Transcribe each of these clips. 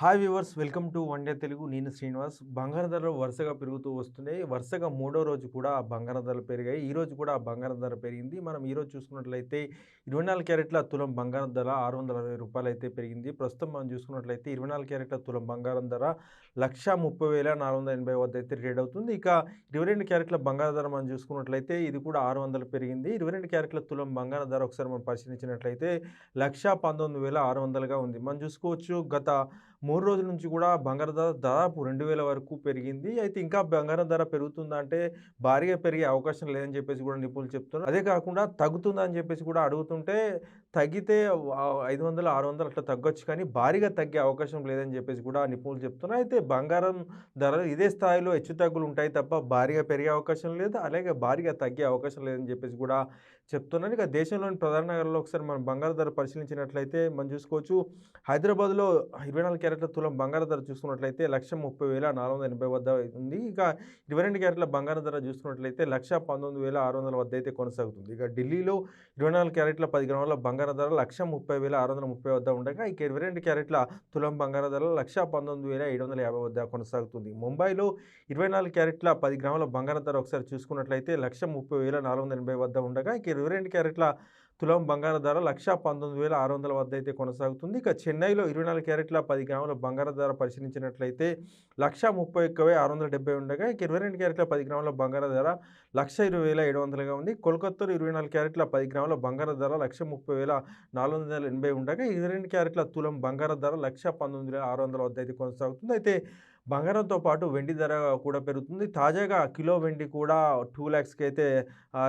Hi viewers welcome to one day Telugu. నేను శ్రీనివాస్. బంగారం ధరలు వరుసగా పెరుగుతూ వస్తున్నాయి. వరుసగా మూడో రోజు కూడా బంగారం ధరలు పెరిగాయి. ఈ రోజు కూడా బంగారం ధర పెరిగింది. మనం ఈరోజు చూసుకున్నట్లయితే ఇరవై నాలుగు క్యారెట్ల తులం బంగారం ధర ఆరు వందల అరవై రూపాయలు అయితే పెరిగింది. ప్రస్తుతం మనం చూసుకున్నట్లయితే ఇరవై నాలుగు క్యారెట్ల తులం బంగారం ధర లక్ష ముప్పై వేల నాలుగు వందల ఎనభై వద్ద అయితే ట్రేడ్ అవుతుంది. ఇక ఇరవై రెండు క్యారెట్ల బంగారం ధర మనం చూసుకున్నట్లయితే ఇది కూడా ఆరు వందలు పెరిగింది. ఇరవై రెండు క్యారెట్ల తులం బంగారం ధర ఒకసారి మనం పరిశీలించినట్లయితే లక్ష పంతొమ్మిది వేల ఆరు వందలుగా ఉంది. మనం చూసుకోవచ్చు గత మూడు రోజుల నుంచి కూడా బంగారం ధర దాదాపు రెండు వేల వరకు పెరిగింది. అయితే ఇంకా బంగారం ధర పెరుగుతుందా అంటే భారీగా పెరిగే అవకాశం లేదని చెప్పేసి కూడా నిపుణులు చెప్తున్నారు. అదే కాకుండా తగ్గుతుందా అని చెప్పేసి కూడా అడుగుతుంటే తగ్గితే ఐదు వందలు ఆరు వందలు అట్లా తగ్గొచ్చు కానీ భారీగా తగ్గే అవకాశం లేదని చెప్పేసి కూడా నిపుణులు చెప్తున్నారు. అయితే బంగారం ధరలు ఇదే స్థాయిలో హెచ్చు తగ్గులు ఉంటాయి తప్ప భారీగా పెరిగే అవకాశం లేదు. అలాగే భారీగా తగ్గే అవకాశం లేదని చెప్పేసి కూడా చెప్తున్నారు. ఇక దేశంలోని ప్రధాన నగరాల్లో ఒకసారి మనం బంగారు ధర పరిశీలించినట్లయితే మనం చూసుకోవచ్చు. హైదరాబాద్లో ఇరవై నాలుగు క్యారెట్ల తులం బంగారు ధర చూసుకున్నట్లయితే లక్ష ముప్పై వేల నాలుగు వందల ఎనభై వద్ద ఉంది ఇక ఇరవై రెండు క్యారెట్ల బంగారు ధర చూసుకున్నట్లయితే లక్ష పంతొమ్మిది వేల ఆరు వందల వద్ద అయితే కొనసాగుతుంది. ఇక ఢిల్లీలో ఇరవై నాలుగు క్యారెట్ల పది గ్రాముల బంగారు ధర లక్ష ముప్పై వేల ఆరు వందల ముప్పై వద్ద ఉండగా ఇక ఇరవై రెండు క్యారెట్ల తులం బంగారు ధర లక్ష పంతొమ్మిది వేల ఏడు వందల యాభై వద్ద కొనసాగుతుంది. ముంబైలో ఇరవై నాలుగు క్యారెట్ల పది గ్రాముల బంగారు ధర ఒకసారి చూసుకున్నట్లయితే లక్ష ముప్పై వేల నాలుగు వందల ఎనభై వద్ద ఉండగా ఇక ఇరవై రెండు క్యారెట్ల తులం బంగారం ధర లక్ష పంతొమ్మిది వేల ఆరు వందల వద్ద అయితే కొనసాగుతుంది. ఇక చెన్నైలో ఇరవై నాలుగు క్యారెట్ల పది గ్రాముల బంగారం ధర పరిశీలించినట్లయితే లక్ష ముప్పై ఒక్క వేల ఆరు వందల డెబ్బై ఉండగా ఇక ఇరవై రెండు క్యారెట్ల పది గ్రాముల బంగారం ధర లక్ష ఇరవై వేల ఏడు వందలుగా ఉంది. కోల్కత్తాలో ఇరవై నాలుగు క్యారెట్ల పది గ్రాముల బంగారం ధర లక్ష ముప్పై వేల నాలుగు వందల ఎనభై ఉండగా ఇరవై రెండు క్యారెట్ల తులం బంగారం ధర లక్ష పంతొమ్మిది వేల ఆరు వందల వద్ద అయితే కొనసాగుతుంది. అయితే బంగారంతో పాటు వెండి ధర కూడా పెరుగుతుంది. తాజాగా కిలో వెండి కూడా టూ ల్యాక్స్కి అయితే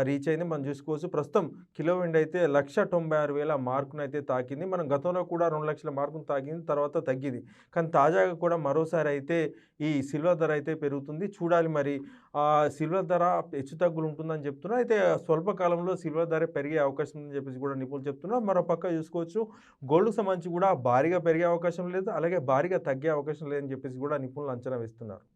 రీచ్ అయింది. మనం చూసుకోవచ్చు. ప్రస్తుతం కిలో వెండి అయితే లక్ష తొంభై ఆరు వేల మార్కును అయితే తాకింది. మనం గతంలో కూడా రెండు లక్షల మార్కును తాకింది. తర్వాత తగ్గింది. కానీ తాజాగా కూడా మరోసారి అయితే ఈ సిల్వర్ ధర అయితే పెరుగుతుంది. చూడాలి మరి సిల్వర్ ధర హెచ్చు తగ్గులు ఉంటుందని చెప్తున్నారు. అయితే స్వల్పకాలంలో సిల్వర్ ధర పెరిగే అవకాశం ఉందని చెప్పేసి కూడా నిపుణులు చెప్తున్నారు. మరో పక్క చూసుకోవచ్చు. గోల్డ్కి సంబంధించి కూడా భారీగా పెరిగే అవకాశం లేదు. అలాగే భారీగా తగ్గే అవకాశం లేదని చెప్పేసి కూడా నిపుణులు అంచనా వేస్తున్నారు